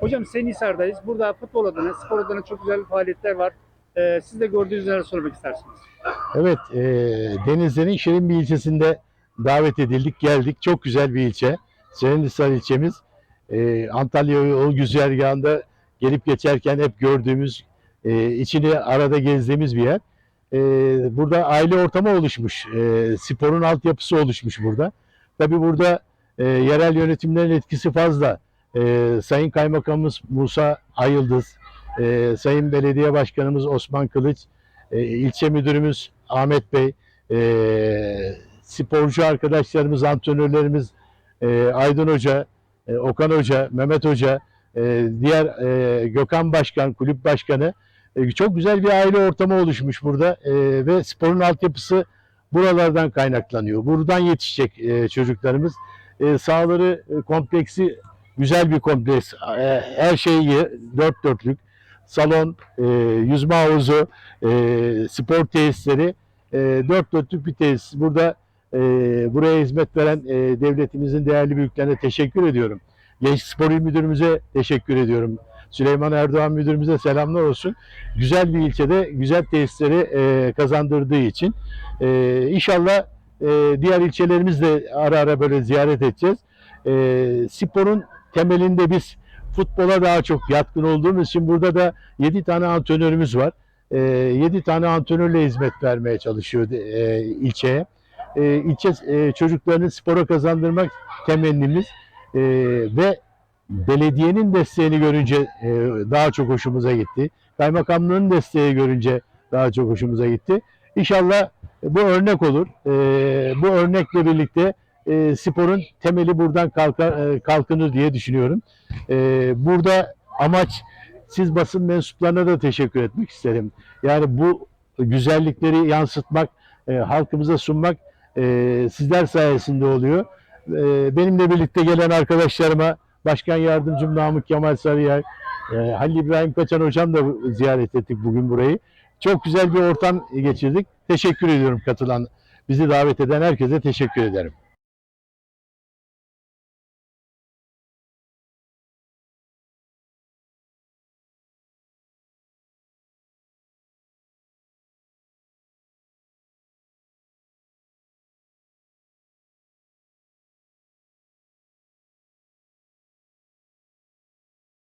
Hocam Senhisar'dayız. Burada futbol adına, spor adına çok güzel faaliyetler var. Ee, siz de gördüğünüz neler sormak istersiniz? Evet, e, Denizli'nin Şirin bir ilçesinde davet edildik, geldik. Çok güzel bir ilçe. Serenhisar ilçemiz. E, Antalya yol güzergahında gelip geçerken hep gördüğümüz, e, içini arada gezdiğimiz bir yer. E, burada aile ortamı oluşmuş. E, sporun altyapısı oluşmuş burada. Tabii burada e, yerel yönetimlerin etkisi fazla. E, Sayın Kaymakamımız Musa Ayıldız, e, Sayın Belediye Başkanımız Osman Kılıç, e, ilçe müdürümüz Ahmet Bey, e, sporcu arkadaşlarımız, antrenörlerimiz e, Aydın Hoca, e, Okan Hoca, Mehmet Hoca, e, diğer e, Gökhan Başkan, kulüp başkanı e, çok güzel bir aile ortamı oluşmuş burada e, ve sporun altyapısı buralardan kaynaklanıyor. Buradan yetişecek e, çocuklarımız. E, sahaları e, kompleksi güzel bir kompleks. E, her şeyi dört dörtlük. Salon, e, yüzme havuzu, e, spor tesisleri e, dört dörtlük bir tesis. Burada e, buraya hizmet veren e, devletimizin değerli büyüklerine teşekkür ediyorum. Genç Spor İl Müdürümüze teşekkür ediyorum. Süleyman Erdoğan Müdürümüze selamlar olsun. Güzel bir ilçede güzel tesisleri e, kazandırdığı için. E, inşallah e, diğer ilçelerimiz de ara ara böyle ziyaret edeceğiz. E, sporun temelinde biz futbola daha çok yatkın olduğumuz için burada da 7 tane antrenörümüz var. E, 7 tane antrenörle hizmet vermeye çalışıyor e, ilçeye. E, ilçe e, çocuklarını spora kazandırmak temennimiz E, ve belediyenin desteğini görünce e, daha çok hoşumuza gitti. Kaymakamlığın desteği görünce daha çok hoşumuza gitti. İnşallah bu örnek olur. E, bu örnekle birlikte e, sporun temeli buradan kalkar, e, kalkınır diye düşünüyorum. E, burada amaç siz basın mensuplarına da teşekkür etmek isterim. Yani bu güzellikleri yansıtmak, e, halkımıza sunmak e, sizler sayesinde oluyor. E, benimle birlikte gelen arkadaşlarıma, Başkan Yardımcım Namık Kemal Sarıyer, e, Halil İbrahim Kaçan Hocam da ziyaret ettik bugün burayı. Çok güzel bir ortam geçirdik. Teşekkür ediyorum katılan, bizi davet eden herkese teşekkür ederim.